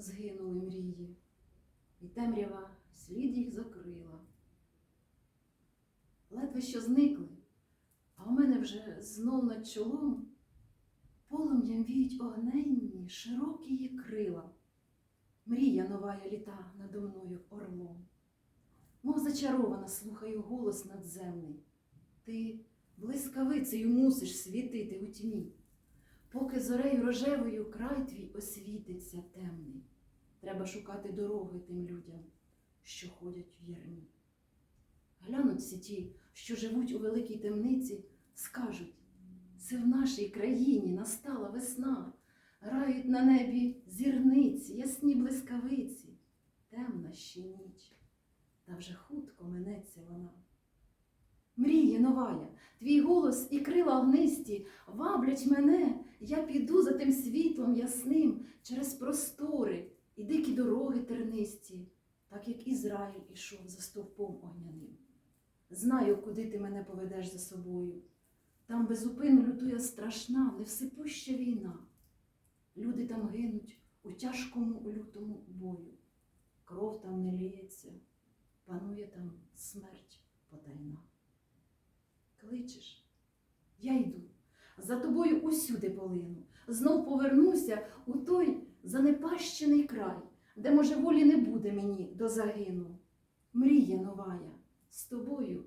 згинули мрії, і темрява слід їх закрила. Ледве що зникли, а у мене вже знов над чолом полум'ям віють огненні, широкі її крила. Мрія новая літа надо мною орлом. Мов зачарована, слухаю голос надземний. Ти блискавицею мусиш світити у тьмі, поки зорею рожевою край твій освітиться темний. Треба шукати дороги тим людям, що ходять в ярмі. Глянуть всі ті, що живуть у великій темниці, скажуть, це в нашій країні настала весна, грають на небі зірниці, ясні блискавиці, темна ще ніч, та вже хутко минеться вона. Мріє новая, твій голос і крила огнисті ваблять мене, я піду за тим світлом ясним через простори і дикі дороги тернисті, так як Ізраїль ішов за стовпом огняним. Знаю, куди ти мене поведеш за собою. Там безупину лютує страшна, невсипуща війна. Люди там гинуть у тяжкому лютому бою. Кров там не ліється, панує там смерть потайна. Кличеш, я йду, за тобою усюди полину, знов повернуся у той занепащений край, де, може, волі не буде мені до загину. Мрія новая, з тобою